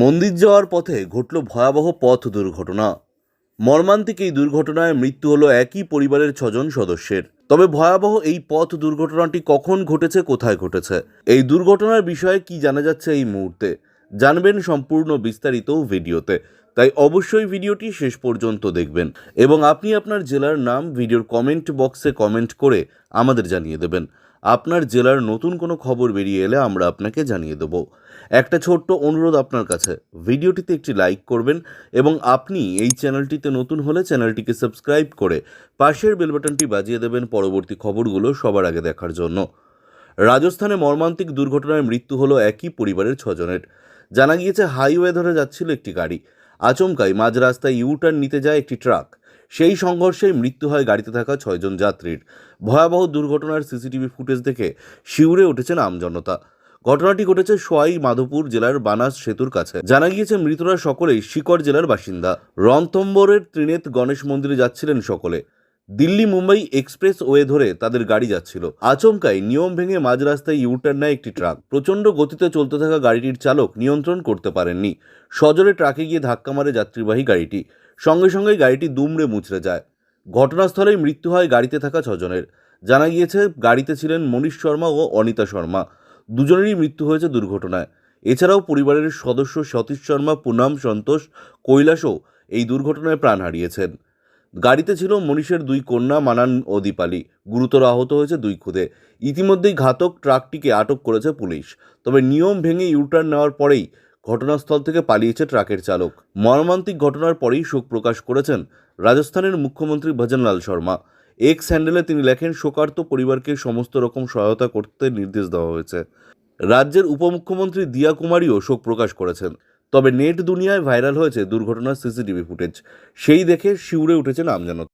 মন্দির যাওয়ার পথে ঘটল ভয়াবহ পথ দুর্ঘটনা। মর্মান্তিক এই দুর্ঘটনায় মৃত্যু হলো একই পরিবারের ছজন সদস্যের। তবে ভয়াবহ এই পথ দুর্ঘটনাটি কখন ঘটেছে, কোথায় ঘটেছে? এই দুর্ঘটনার বিষয়ে কি জানা যাচ্ছে এই মুহূর্তে? জানবেন সম্পূর্ণ বিস্তারিত ভিডিওতে। তাই অবশ্যই ভিডিওটি শেষ পর্যন্ত দেখবেন এবং আপনি আপনার জেলার নাম ভিডিওর কমেন্ট বক্সে কমেন্ট করে আমাদের জানিয়ে দেবেন। আপনার জেলার নতুন কোনো খবর বেরিয়ে এলে আমরা আপনাকে জানিয়ে দেব। একটা ছোট্ট অনুরোধ আপনার কাছে, ভিডিওটিতে একটি লাইক করবেন এবং আপনি এই চ্যানেলটিতে নতুন হলে চ্যানেলটিকে সাবস্ক্রাইব করে পাশের বেল বাটনটি বাজিয়ে দেবেন পরবর্তী খবরগুলো সবার আগে দেখার জন্য। রাজস্থানে মর্মান্তিক দুর্ঘটনায় মৃত্যু হলো একই পরিবারের ছজনের। জানা গিয়েছে হাইওয়ে ধরে যাচ্ছিল একটি গাড়ি। আচমকাই মাঝ রাস্তায় ইউটার্ন নিতে যায় একটি ট্রাক। সেই সংঘর্ষে মৃত্যু হয় গাড়িতে থাকা ছয়জন যাত্রীর। ভয়াবহ দুর্ঘটনার সিসিটিভি ফুটেজ দেখে শিউরে উঠেছেন আমজনতা ঘটনাটি ঘটেছে সোয়াই মাধবপুর জেলার বানাস সেতুর কাছে। জানা গিয়েছে, মৃতরা সকলেই শিকড় জেলার বাসিন্দা। রণথম্বরের ত্রিনেত গণেশ মন্দিরে যাচ্ছিলেন সকলে। দিল্লি মুম্বাই এক্সপ্রেস ওয়ে ধরে তাদের গাড়ি যাচ্ছিল। আচমকাই নিয়ম ভেঙে মাঝ রাস্তায় ইউটার্ন নেয় একটি ট্রাক। প্রচণ্ড গতিতে চলতে থাকা গাড়িটির চালক নিয়ন্ত্রণ করতে পারেননি। সজোরে ট্রাকে গিয়ে ধাক্কা মারে যাত্রীবাহী গাড়িটি। সঙ্গে সঙ্গে গাড়িটি দুমড়ে মুচড়ে যায়। ঘটনাস্থলেই মৃত্যু হয় গাড়িতে থাকা ছজনের। জানা গিয়েছে, গাড়িতে ছিলেন মনীষ শর্মা ও অনিতা শর্মা। দুজনেরই মৃত্যু হয়েছে দুর্ঘটনায়। এছাড়াও পরিবারের সদস্য সতীশ শর্মা, পুনাম সন্তোষ, কৈলাসও এই দুর্ঘটনায় প্রাণ হারিয়েছেন। গাড়িতে ছিল মনীষের দুই কন্যা মানান ও দীপালি। গুরুতর আহত হয়েছে দুই খুদে। ইতিমধ্যেই ঘাতক ট্রাকটিকে আটক করেছে পুলিশ। তবে নিয়ম ভেঙে ইউটার্ন নেওয়ার পরেই ঘটনাস্থল থেকে পালিয়েছে ট্রাকের চালক। মর্মান্তিক ঘটনার পরেই শোক প্রকাশ করেছেন রাজস্থানের মুখ্যমন্ত্রী ভজনলাল শর্মা। এক্স হ্যান্ডেলে তিনি লেখেন, শোকার্ত পরিবারকে সমস্ত রকম সহায়তা করতে নির্দেশ দেওয়া হয়েছে। রাজ্যের উপমুখ্যমন্ত্রী দিয়া কুমারীও শোক প্রকাশ করেছেন। তবে নেট দুনিয়ায় ভাইরাল হয়েছে দুর্ঘটনার সিসিটিভি ফুটেজ। সেই দেখে শিউরে উঠেছে আমজনতা